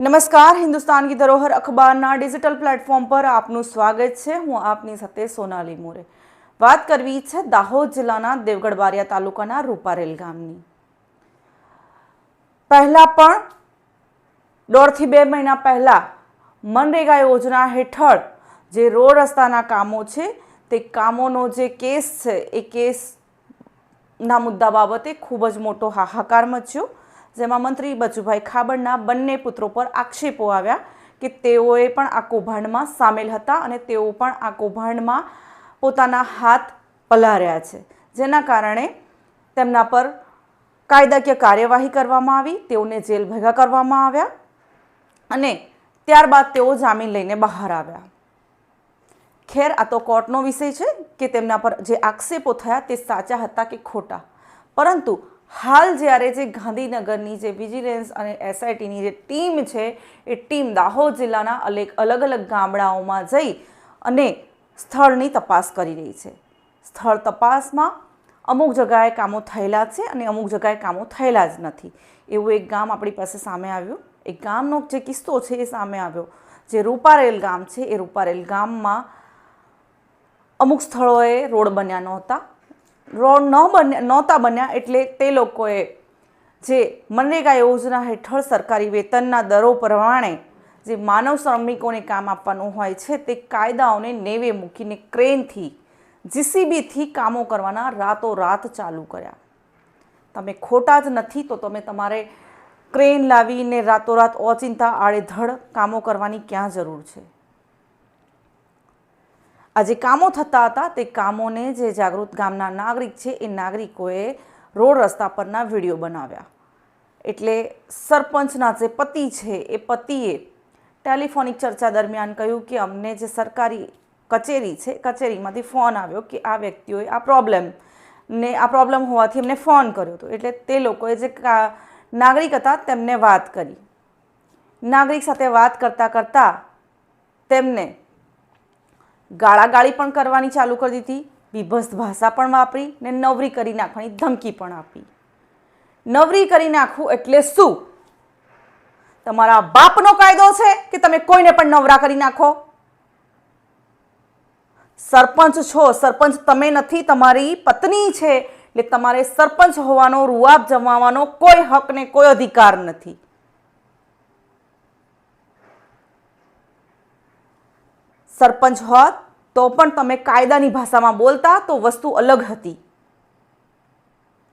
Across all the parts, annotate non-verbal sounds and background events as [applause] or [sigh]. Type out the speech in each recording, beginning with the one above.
નમસ્કાર, હિન્દુસ્તાન કી ધરોહર અખબારના digital platform પર આપનું સ્વાગત છે. હું આપની સાથે સોનાલી મોરે. વાત કરવી છે દાહોદ જિલ્લાના દેવગઢ બારિયા તાલુકાના રૂપારેલ ગામની. પહેલા પણ દોઢથી બે મહિના પહેલા મનરેગા યોજના હેઠળ જે રોડ રસ્તાના કામો છે, તે કામોનો જે કેસ છે, એ કેસના મુદ્દા બાબતે ખૂબ જ મોટો હાહાકાર મચ્યો. જેમાં મંત્રી બચુભાઈ ખાબડના બંને પુત્રો પર આક્ષેપો આવ્યા કે તેઓએ પણ આ કૌભાંડમાં સામેલ હતા અને તેઓ પણ આ કૌભાંડમાં પોતાના હાથ પલાર્યા છે. જેના કારણે તેમના પર કાયદાકીય કાર્યવાહી કરવામાં આવી, તેઓને જેલ ભેગા કરવામાં આવ્યા અને ત્યારબાદ તેઓ જામીન લઈને બહાર આવ્યા. ખેર, આ તો કોર્ટનો વિષય છે કે તેમના પર જે આક્ષેપો થયા તે સાચા હતા કે ખોટા? પરંતુ હાલ જ્યારે જે ગાંધીનગરની જે વિજિલન્સ અને એસઆઈટીની જે ટીમ છે, એ ટીમ દાહોદ જિલ્લાના અલગ અલગ અલગ ગામડાઓમાં જઈ અને સ્થળની તપાસ કરી રહી છે. સ્થળ તપાસમાં અમુક જગાએ કામો થયેલા છે અને અમુક જગાએ કામો થયેલા જ નથી. એવું એક ગામ આપણી પાસે સામે આવ્યું. એ ગામનો જે કિસ્સો છે એ સામે આવ્યો. જે રૂપારેલ ગામ છે, એ રૂપારેલ ગામમાં અમુક સ્થળોએ રોડ બન્યા નહોતા. રોડ ન બન્યા, નહોતા બન્યા એટલે તે લોકોએ જે મનરેગા યોજના હેઠળ સરકારી વેતનના દરો પ્રમાણે જે માનવ શ્રમિકોને કામ આપવાનું હોય છે, તે કાયદાઓને નેવે મૂકીને ક્રેનથી, જીસીબીથી કામો કરવાના રાતોરાત ચાલુ કર્યા. તમે ખોટા જ નથી તો તમે તમારે ક્રેન લાવીને રાતોરાત ઓચિંતા, આડેધડ કામો કરવાની ક્યાં જરૂર છે? આ જે કામો થતા હતા તે કામોને જે જાગૃત ગામના નાગરિક છે એ નાગરિકોએ રોડ રસ્તા પરના વીડિયો બનાવ્યા. એટલે સરપંચના જે પતિ છે એ પતિએ ટેલિફોનિક ચર્ચા દરમિયાન કહ્યું કે અમને જે સરકારી કચેરી છે, કચેરીમાંથી ફોન આવ્યો કે આ વ્યક્તિઓએ આ પ્રોબ્લેમ ને આ પ્રોબ્લેમ હોવાથી એમને ફોન કર્યો હતો. એટલે તે લોકોએ જે નાગરિક હતા તેમને વાત કરી. નાગરિક સાથે વાત કરતાં કરતાં તેમને ગાળાગાળી પણ કરવાની ચાલુ કરી દીધી બીભત્સ ભાષા પણ વાપરી ને નવરી કરી નાખવાની ધમકી પણ આપી. નવરી કરી નાખવું એટલે શું? તમારા બાપનો કાયદો છે કે તમે કોઈને પણ નવરા કરી નાખો? સરપંચ છો, સરપંચ તમે નથી, તમારી પત્ની છે, એટલે તમારે સરપંચ હોવાનો, રૂઆબ જમાવવાનો કોઈ હક ને કોઈ અધિકાર નથી. સરપંચ હોત, તો પણ તમે કાયદાની ભાષામાં બોલતા, તો વસ્તુ અલગ હતી.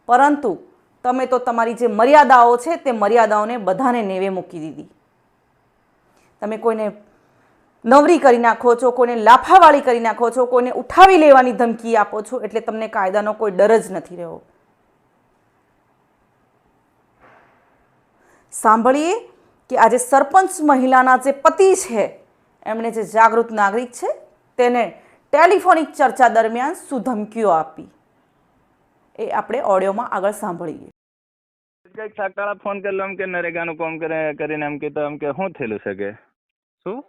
પરંતુ તમે તો તમારી જે મર્યાદાઓ છે, તે મર્યાદાઓને બધાને નેવે મૂકી દીધી. તમે કોઈને નવરી કરી નાખો છો, કોઈને લાફાવાળી કરી નાખો છો, કોઈને ઉઠાવી લેવાની ધમકી આપો છો, એટલે તમને કાયદાનો કોઈ ડર જ નથી રહ્યો. સાંભળીએ કે આજે સરપંચ મહિલાના જે પતિ છે એમણે જે જાગૃત નાગરિક છે તેને ટેલિફોનિક ચર્ચા દરમિયાન શું ધમકીઓ આપી. એ આપણે ઓડિયોમાં આગળ સાંભળીએ. કંઈક સાકાળા ફોન કરેલો એમ કે નરેગાનું કામ કરે કરીને એમ કે એમ કે શું થયેલું છે કે? શું?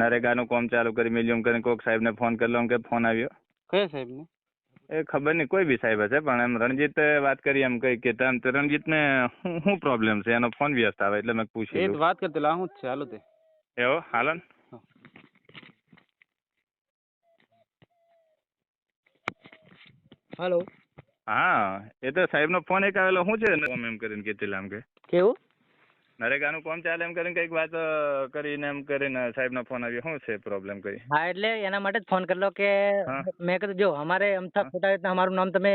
નરેગાનું કામ ચાલુ કરી મિલિયમ કરીને કોક સાહેબને ફોન કરેલો એમ કે ફોન આવ્યો. કયા સાહેબ ને એ ખબર નહીં કોઈ બી સાહેબ હશે પણ એમ રણજીત વાત કરી એમ કઈ કે તમ તો રણજીતને શું શું પ્રોબ્લેમ છે એનો ફોન વ્યસ્ત આવે એટલે મેં પૂછ્યું. વાત કરતેલા હું જ છે હાલો તે. એવો હાલો ને. હાલો. હા એ તો સાહેબનો ફોન એક આવેલો. શું છે? કોમ એમ કરીને કીધેલા એમ કે. કેવું? નરેગાનું કોમ ચાલે એમ કરીને કંઈક વાત કરીને એમ કરીને સાહેબનો ફોન આવ્યો. શું છે પ્રોબ્લેમ કઈ? હા એટલે એના માટે જ ફોન કરેલો કે મેં કીધું જો અમારે અમથા ખોટા રીતના અમારું નામ તમે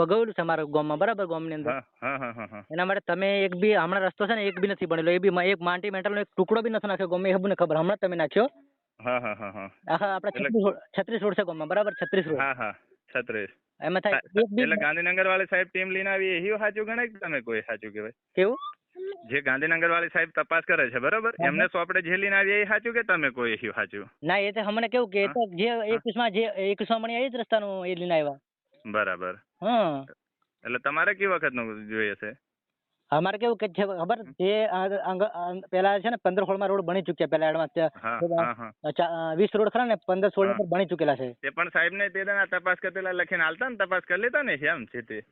વગાવેલું છે અમારા ગામમાં બરાબર ગામની અંદર? એના માટે તમે એક બી હમણાં રસ્તો છે ને એક બી નથી બનેલો. એ બી એક માટી મેટલનો એક ટુકડો બી નથી નાખ્યો ગમે એ મને ખબર. હમણાં તમે નાખ્યો. હા હા હા હા. આપણે છત્રીસ રોડ છે ગામમાં બરાબર? છત્રીસ રોડ. હા હા. છત્રીસ. એમાં થાય એટલે ગાંધીનગર વાળી સાહેબ ટીમ લઈને આવી એ સાચું ગણાય કે તમે કોઈ સાચું કહેવાય? કેવું? જે ગાંધીનગર વાળી સાહેબ તપાસ કરે છે બરોબર. એમને સોપડે જે લઈને આવી એ સાચું કે તમે કોઈ એ સાચું? ના એ તો હમણાં કેવું કે એ તો જે એકવીસમાં જે એકવીસમાં મણી આવી જ રસ્તાનું એ લઈને આવ્યા. બરાબર. હા. એટલે તમારે કઈ વખતનું જોઈએ છે? અમારે કેવું કે છે ખબર? જે આ- પેલા છે ને પંદર સોળમાં રોડ બની ચુક્યા પેલા એડવાન્સ વીસ રોડ ખરા ને પંદર સોળ. બની ચુકેલા છે. તે પણ સાહેબ ને તે તપાસ કરેલા લખીને હાલતા ને તપાસ કરી લેતા ને એમ છે તે.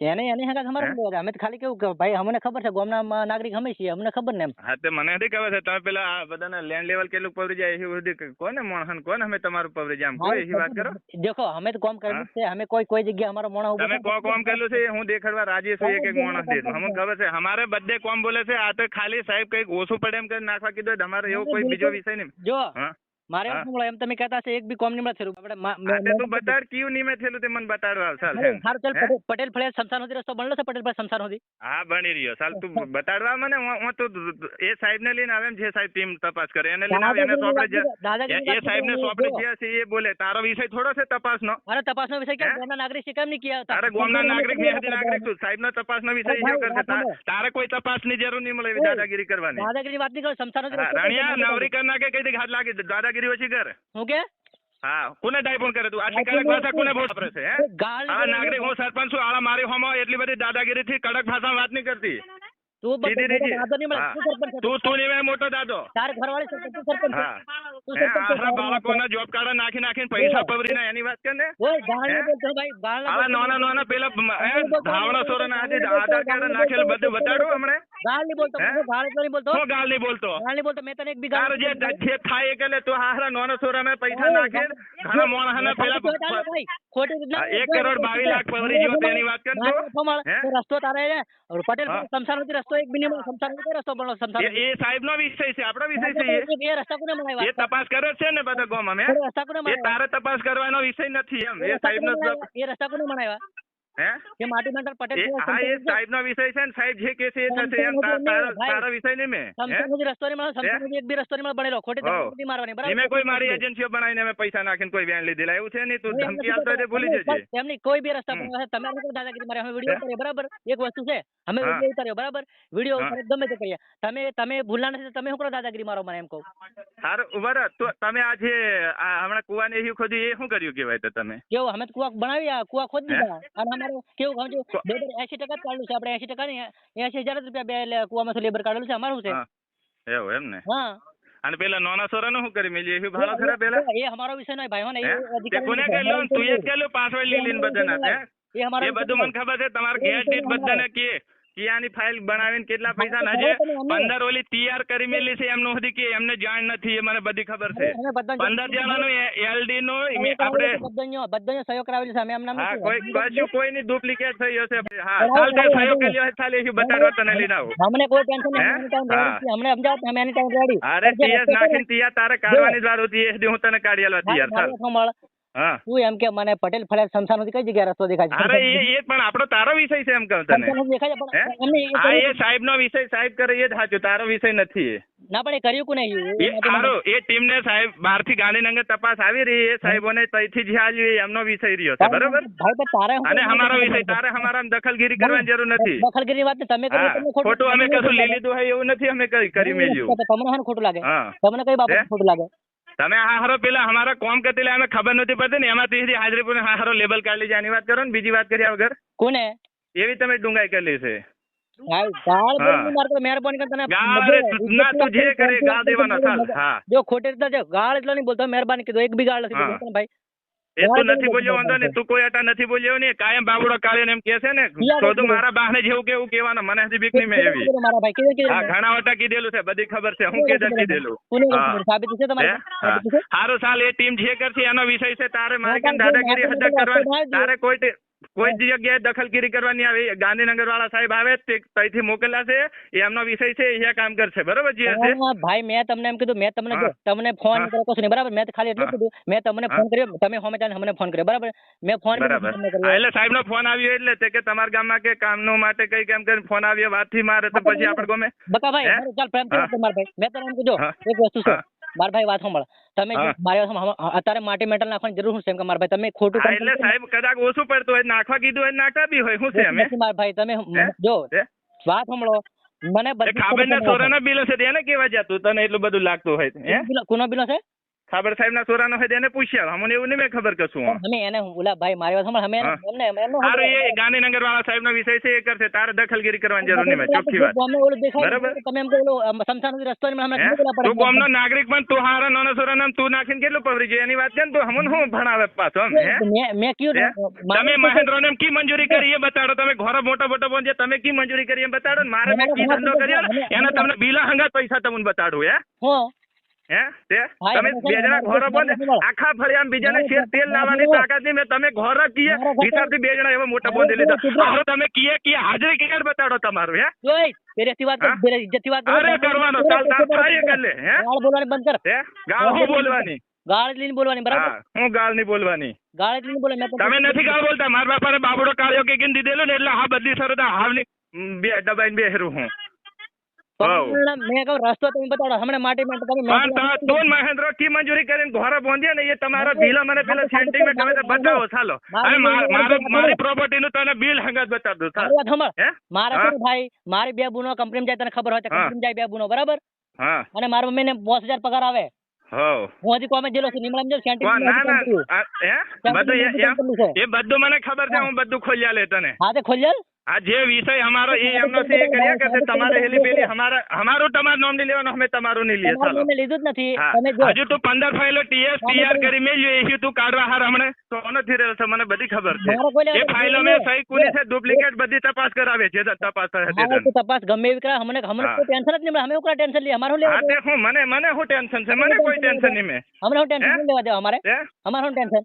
એને એની હંગાત અમારે? શું લેવા? અમે તો ખાલી કેવું કે ભાઈ અમને ખબર છે ગામના નાગરિક અમે છીએ અમને ખબર ને એમ. હા તે મને નથી ખબર છે. તમે પેલા આ બધાને લેન્ડ લેવલ કેટલું પવરી જાય એ બધી કોને મોણહન કોને અમે તમારું પવરી જાય? આમ કોઈ એવી વાત કરો? દેખો અમે તો કામ કરેલું છે. અમે કોઈ કોઈ જગ્યાએ અમારો મોણા ઊભો તમે કોઈ કોમ કરેલું છે હું દેખાડવા રાજી છું એક એક માણસ દે અમને ખબર છે. અમારે બધે કોમ બોલે છે. આ તો ખાલી સાહેબ કંઈક ઓછું પડે એમ કરી નાખવા કીધું. તમારે એવો કોઈ બીજો વિષય નહીં. જો મારે એમ શું એમ તમે કહેતા છે એક બી કોમ નિમણત થયું આપણે તું બતાડ કયું નિમે થયેલું તે મને બતાડો આવ, સાલ અરે, ચાલ પટેલ ફળિયા શમશાન સુધી રસ્તો બનલો છે પટેલ ફળિયા સંસાર સુધી? હા બની રહ્યો. સાલ તું [laughs] બતાડવા મને હું તો એ સાહેબ ને લઈને આવે જે સાહેબ ટીમ તપાસ કરે. એને લઈને આવે એને સોંપડે એ- સાહેબ ને સોંપડે જે. છે એ બોલે તારો વિષય થોડો છે તપાસ નો અરે તપાસનો વિષય કેમ ગામના નાગરિક છે કેમ નહીં કિયા? તારે ગામના નાગરિક મેહદી નાગરિક તું સાહેબ નો તપાસ નો વિષય ભાઈ, કરશે. તારે કોઈ તપાસની જરૂર નહીં મળે દાદાગીરી કરવાની. દાદાગીરી વાત નહીં કરો સંસાર રાણિયા નવરી કરના કે કઈ હાથ લાગે દે. દાદાગીરી છે કર હું કે? હા કોને ડાયફોન કરે તું? આટલી કડક ભાષા કોને વાપરે છે હે? હા નાગરિક હું સરપંચ છું આળા મારી હોમો એટલી બધી દાદાગીરી થી કડક ભાષામાં વાત નહીં કરતી. તું બસ સીધી મોટો રીત. દાદો નહીં મળે હા. તું સરપંચ છે. તું તું નહીં મોટો દાદો તાર ઘરવાળી સરપંચ તું સરપંચ છે. હા તું હે, સરપંચ છે. આખા બાળકોના જોબ કાર્ડ નાખી નાખીને પૈસા પવરીને એની વાત કર ને ઓય ગાળ નહીં હે? બોલતો ભાઈ ગાળ ના આવા બોલતો. નાના નાના પેલા હે, ધાવણા સોરાના આજે આધાર કાર્ડ નાખેલું બધું બતાડું હમણે ગાળ નહીં બોલતો હે? હું ગાળ એટલો નહીં બોલતો હું ગાલ નહીં બોલતો ગાળ નહીં બોલતો મેં તને એક બી ગાળ તાર જે નહીં બોલતો. જે થાય એ કરે તું હારા નાના સોરાને પૈસા નાખે ઘણા માણસને પેલા ખોટી વાત આવે ભાઈ. ખોટી રીતના હા, એક કરોડ બાવીસ લાખ પવરી જેવો તેની વાત કર તું. મારે રસ્તો મળે. હે? તો રસ્તો તારે છે. હવે પટેલ હા. શમશાન સુધી રસ્તો એક નહીં મળે. શમશાન રસ્તો પણ સમસાન એ સાહેબ નો વિષય છે આપણો વિષય છે એ. રસ્તા કોને બનાવ્યા? એ તપાસ કરે છે ને બધા ગોમ અમે એ રસ્તા કોને એ તારે તપાસ કરવાનો વિષય નથી એમ એ એ સાહેબ નો એ રસ્તા કોને બનાવ્યા? હે? કે માટી મંડળ પટેલ હા એ સાહેબ નો વિષય છે ને સાહેબ જે કે છે એ થશે એમ તારો વિષય નહીં મેં સુધી રસ્તો નહીં મળે. શમશાન એક બી રસ્તો નહીં મળે બનેલો. ખોટી ધમકી મારવાની, બરાબર? મેં કોઈ મારી એજન્સીઓ બનાવીને અમે પૈસા નાખીને કોઈ વેન લીધેલા એવું છે નહીં? તું ધમકી આપતો હોય ભૂલી જજે. એમની કોઈ બી રસ્તા પર તમે લોકો દાદાગીરી મારે અમે વિડિયો હે? બરાબર? એક વસ્તુ છે અમે વિડિયો ઉતાર્યો બરાબર? વીડિયો. ઉતારે ગમે તે કરીએ. તમે તમે ભૂલના નથી તમે શું કરો દાદાગીરી મારો મને એમ કહું? સારું ઊભા તો તમે આ જે હમણાં હમણાં કુવાને એવું ખોદ્યું એ શું કર્યું કેવાય તો તમે? કેવું અમે કુવા બનાવી કુવા ખોદ? દીધા. અને અમારે કેવું સમજો કો- લેબર એસી ટકા જ કાઢેલું છે. આપણે એસી ટકા નહીં એસી હજાર રૂપિયા બે કુવામાંથી લેબર કાઢેલું છે અમારું છે. એવું એમ ને? હા. અને પેલા નાના સોરાનું શું કરી મેલી? એવું ભાડો ખરા પેલા? એ અમારો વિષય નહીં ભાઈ હો? એ કોને. કહેલું? તું એ જ કહેલું લઈ લઈને બધાના તે એ અમારો એ બધું મને ખબર છે તમારે દીઠ બધાને કે કે આની ફાઇલ બનાવીને કેટલા પૈસા ના છે પંદર ઓલી તૈયાર કરી મેલી છે એમનું સુધી કે એમને જાણ નથી એ મને બધી ખબર છે. પંદર જણાનું એલડી નું આપણે બધાને સહયોગ કરાવેલી છે અમે એમ હા કોઈ કશું કોઈની ડુપ્લિકેટ થઈ હશે હા ચાલ તે સહયોગ કર્યો હોય ખાલી એ બતાડવા તને લઈને આવું. અમને કોઈ ટેન્શન. રેડી અમને સમજાવો અમે એની ટાઈમ રેડી અરે ટીએસ નાખીને તૈયાર તારે કાઢવાની જ વાર હતી એ હું તને કાઢી આલવા તૈયાર ચાલ. તું એમ કે મને પટેલ ફળિયા શમશાન સુધી કઈ જગ્યાએ રસ્તો દેખાય છે? અરે એ એ પણ આપણો તારો વિષય છે એમ કહું તને. દેખાય પણ એ સાહેબ નો વિષય સાહેબ કરે એ જ સાચું. તારો વિષય નથી ના પણ એ કર્યું કે નહીં એ સારું. એ ટીમ ને સાહેબ બહારથી ગાંધીનગર તપાસ આવી રહી એ સાહેબોને તઈથી જે એ એમનો વિષય રહ્યો છે. બરોબર? તારે અને અમારો વિષય તારે અમારા દખલગીરી કરવાની જરૂર નથી. દખલગીરી વાત તમે કરો ખોટું અમે કશું લઈ લીધું હોય એવું નથી અમે કરી મેલ્યું. તમને ખોટું લાગે. તમને કઈ બાબત ખોટું લાગે? તમે આ હારો પેલા અમારા કોમ કરતી અમે ખબર નથી પડતી ને એમાંથી થી હાજરી પર હા હારો લેબલ કાઢી લીધી. આની વાત કરો ને બીજી વાત કર્યા વગર. કોને? એવી તમે ડુંગાઈ કરી છે. હા. જે કરે હા. ખોટી રીતે ગાળ એટલો નહીં બોલતો મહેરબાની કીધું એક બી ગાળ નથી હા. ભાઈ. એ તું નથી બોલ્યો વાંધો ને તું કોઈ અટા નથી બોલ્યો ને કાયમ બાબડો કાળે એમ કે છે ને તું મારા બાહને જેવું કેવું કેવાનું મને હજી બીક નહીં મેં એવી. હા ઘણા વટા કીધેલું છે બધી ખબર છે હું કીધેલું. દેલું? સારું સાલ એ ટીમ જે કરશે એનો વિષય છે તારે મારે કેમ દાદાગીરી હા, હદ હા, કરવાની? તારે કોઈ કોઈ જ જગ્યાએ દખલગીરી કરવાની આવે. ગાંધીનગર વાળા સાહેબ આવે તે ત્યાંથી મોકલ્યા છે. એમનો વિષય છે અહીંયા કામ કરશે. બરોબર હશે ભાઈ મેં તમને એમ કીધું મેં તમને તમને ફોન. કર્યો કશું નહીં બરાબર? મેં ખાલી એટલું કીધું મેં તમને ફોન કર્યો તમે હોમે ચાલે મને ફોન કર્યો બરાબર? મેં ફોન કર્યો, બરાબર. એટલે સાહેબ નો ફોન આવ્યો એટલે તે કે તમારા ગામમાં કે કામનું માટે કઈ કેમ કરીને ફોન આવ્યો વાતથી મારે તો પછી આપણે ગમે. બકા ભાઈ ચાલ પ્રેમથી હા. વાત મારા ભાઈ. મેં તમને એમ કીધું એક વસ્તુ છે. મારા ભાઈ વાત સાંભળ. તમે મારી વાત અત્યારે માટી મેટલ નાખવાની જરૂર શું છે? કે માર ભાઈ તમે ખોટું એટલે સાહેબ કદાચ ઓછું પડતું હોય નાખવા કીધું હોય નાખતા બી હોય શું છે અમે? માર ભાઈ તમે જો વાત સાંભળો. મને બધી ખાબર. સોરાના બિલો છે તેને કેવા જતું? તને એટલું બધું લાગતું હોય કોનો બિલો છે? ખાબર સાહેબ ના સોરાનો હોય તો એને પૂછ્યા અમને એવું નહીં મેં ખબર કશું અમે એને ઓલા ભાઈ મારી વાત સાંભળ અમે એને- એમને એ ગાંધીનગર વાળા સાહેબ નો વિષય છે એ કરશે. તારે દખલગીરી કરવાની જરૂર નહીં ચોખ્ખી વાત. ગામે ઓલું દેખાય બરાબર. તમે એમ ઓલો સમસાન સુધી રસ્તો ને હમણાં? નીકળવા પડે. તું ગામનો નાગરિક પણ તું હારા નાનો છોરા નામ તું નાખીને કેટલું પવરી જાય એની વાત છે ને તું હમણાં હું ભણાવે પાછો મેં મેં કયું તમે મહેન્દ્ર ને કી મંજૂરી કરી એ બતાડો. તમે ઘોડો મોટો મોટો બોન તમે કી મંજૂરી કરી એમ બતાડો ને મારે મેં કી ધંધો કર્યો ને એને તમને બીલા હંગા પૈસા તમને બતાડું હે? હું. હે? તે? તમે બે જણા ઘોડો બોન એમાં છે ને. આખા ફળિયામાં બીજાને શેર તેલ લાવવાની તાકાત નહીં મેં તમે ઘોડો કીએ હિસાબથી બે જણા એવા મોટા બોંધી લીધા. ઘોડો તમે કીએ કીએ હાજરી ક્યાં બતાડો તમારું હે? જોઈ પેરેથી વાત કર ઇજ્જતથી વાત અરે કરવાનો ચાલ તાર થાય કર. લે હે? ગાળ બોલવાની બંધ કર. હે? ગાળ હું બોલવાની? ગાળ જ બોલવાની બરાબર? હું ગાળ નહીં બોલવાની. ગાળ જ લઈને બોલવાની તમે નથી ગાળ બોલતા? મારા બાપાને બાબડો કાળ્યો કે કીને દીધેલો ને એટલે હા બદલી સર હાવની બે દબાઈને બેહરું હું. હોવ. મેં કહું રસ્તો તમે બતાડો. હમણાં માટી માટે તમે પણ માટી તા- તું મહેન્દ્ર કી મંજૂરી કરીને ઘોડા બોંધ્યા ને એ તમારા બિલ મને પેલા સેન્ટિમેન્ટ તમે બતાવો ચાલો. અને મા- મારે મારી પ્રોપર્ટી નું તને બિલ હંગાત બતાવ દઉં ચાલ. સાંભળ. મારા હા? છે ને ભાઈ મારી બે બુનો કંપની જાય તને ખબર હોય તો કંપની જાય બે બુનો બરાબર? હા. અને મારા મમ્મી ને બોસ હજાર પગાર આવે. હજી કોમે જેલો છું ના ના. હે? બધું એ બધું મને ખબર છે હું બધું ખોલ્યા લે તને. હા તે ખોલ્યા આ જે વિષય અમારો એ એમનો છે એ કર્યા કરશે તમારે હેલી પેલી અમારા અમારું તમારું નામ નહીં લેવાનું અમે તમારું નહીં લઈએ ચાલો. મેં લીધું જ નથી. હજુ તું પંદર ફાઇલો ટીએસ ટીઆર કરી મેલ્યો એ તું કાઢવા હાર હમણે? તો નથી રહ્યો છે મને બધી ખબર છે. કોઈ એ ફાઇલો મેં સહી કુલી છે ડુપ્લિકેટ બધી તપાસ કરાવે છે તપાસ હા તપાસ ગમે એવી કરા અમને અમને કોઈ ટેન્શન જ નહીં અમે એવું ટેન્શન લઈએ અમારું લેવા તે હું મને મને હું ટેન્શન છે? મને કોઈ ટેન્શન નહીં મેં. શું ટેન્શન લેવા દેવા અમારે? અમારું ટેન્શન